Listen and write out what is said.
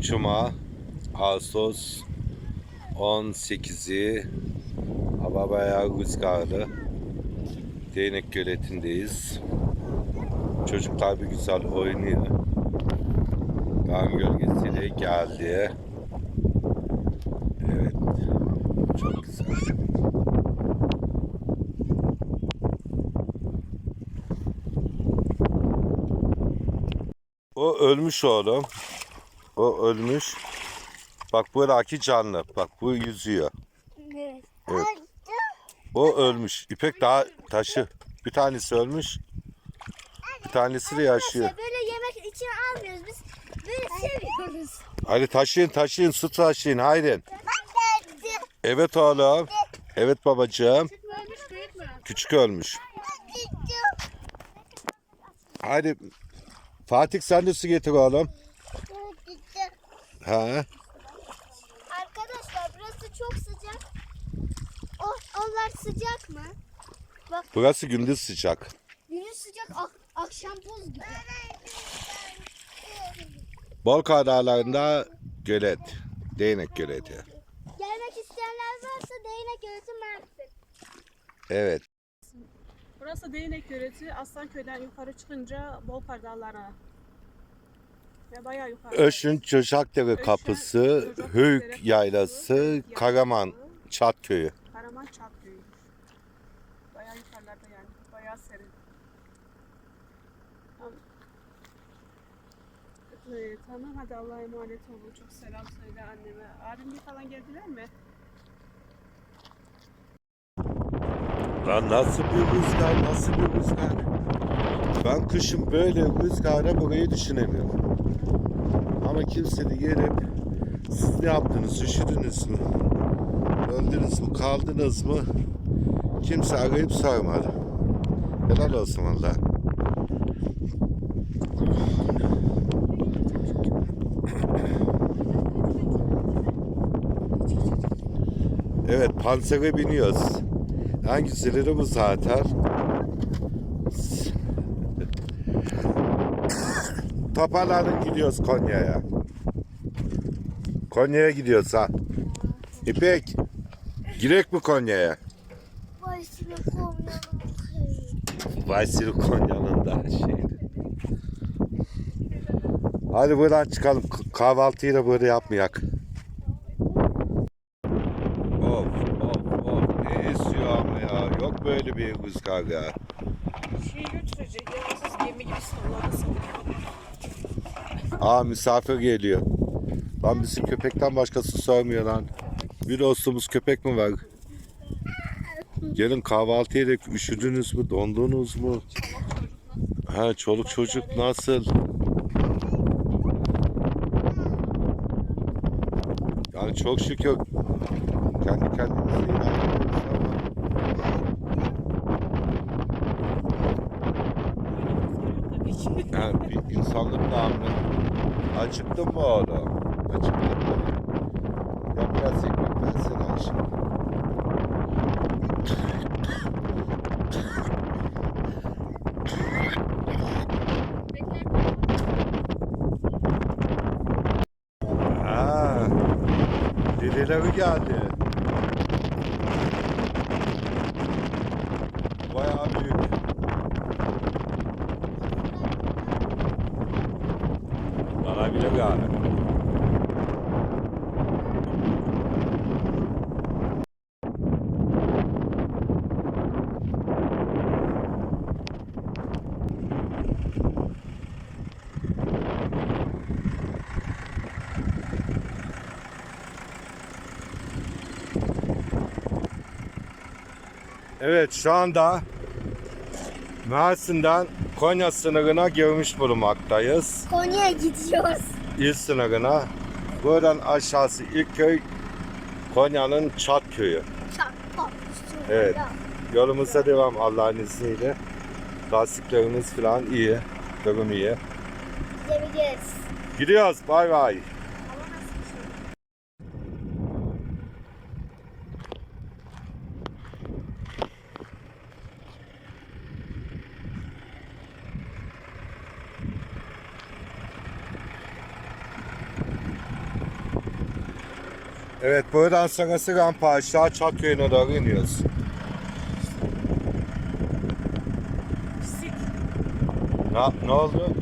Cuma, Ağustos 18'i. Hava bayağı rüzgarlı. Değnek göletindeyiz. Çocuklar bir güzel oynuyor. Dağın gölgesiyle geldi. Evet. Çok güzel. O ölmüş oğlum. O ölmüş. Bak buradaki canlı. Bak bu yüzüyor. Evet. O ölmüş. İpek daha taşı. Bir tanesi ölmüş. Bir tanesi de yaşıyor. Böyle yemek için almıyoruz biz. Böyle seviyoruz. Hadi taşıyın taşıyın su taşıyın haydi. Evet oğlum. Evet babacığım. Küçük ölmüş. Hadi. Fatih sen de su getir oğlum. Ha. Arkadaşlar burası çok sıcak. O, onlar sıcak mı? Burası gündüz sıcak. Gündüz sıcak, ak- akşam buz gibi. Bolka dağlarında gölet. Değnek göleti. Gelmek isteyenler varsa değnek göğsü Mersin. Evet. Burası Değnek Göleti. Aslanköy'den yukarı çıkınca Bolkar Dağları'na. Ve bayağı yukarı. Öşün Çöşakdere kapısı, Höyük yaylası, Karaman Çatköyü. Karaman Çat Köyü. Bayağı yukarılarda yani. Bayağı serin. Tamam. Ee, tamam hadi Allah'a emanet olun. Çok selam söyle anneme. Abimle falan geldiler mi? Lan nasıl bir rüzgar, nasıl bir rüzgar. Ben kışın böyle rüzgarda burayı düşünemiyorum. Ama kimse de gelip siz ne yaptınız, üşüdünüz mü? Öldünüz mü, kaldınız mı? Kimse arayıp sormadı. Helal olsun valla. Evet, pansere biniyoruz. Hangisileri bu zaten? Toparlanın gidiyoruz Konya'ya. Konya'ya gidiyoruz ha. İpek, girek mi Konya'ya? Vay sinir kovmayalım. Vaysili Konya'nın da şeydi. Hadi buradan çıkalım. Kahvaltıyı da burada yapmayak. Of of of ne esiyor ama ya. Yok böyle bir rüzgar ya. Şeyi götürecek. Yalnız gemi gibi salladı. Aa misafir geliyor. Lan bizim köpekten başkası sormuyor lan. Bir dostumuz köpek mi var? Gelin kahvaltı yedik. Üşüdünüz mü? Dondunuz mu? Ha çoluk çocuk nasıl? Yani çok şükür kendi kendimizi ilerliyoruz ama yani bir insanlık namına acıktın mı oğlum? Acıktın mı? Ya biraz ekmek versene Ayşe. Aa, dedeleri geldi. Bayağı büyük. Bile galiba. Evet şu anda Mersin'den Konya sınırına girmiş bulunmaktayız. Konya'ya gidiyoruz. İl sınırına. Buradan aşağısı ilk köy Konya'nın Çat köyü. Çak pat. Evet. Yolumuza devam Allah'ın izniyle. Lastiklerimiz falan iyi. Durum iyi. Gidebiliriz. Gidiyoruz. Bay bay. Evet buradan sonrası rampa aşağı Çakköy'üne doğru iniyoruz. Pislik. Ne, ne oldu?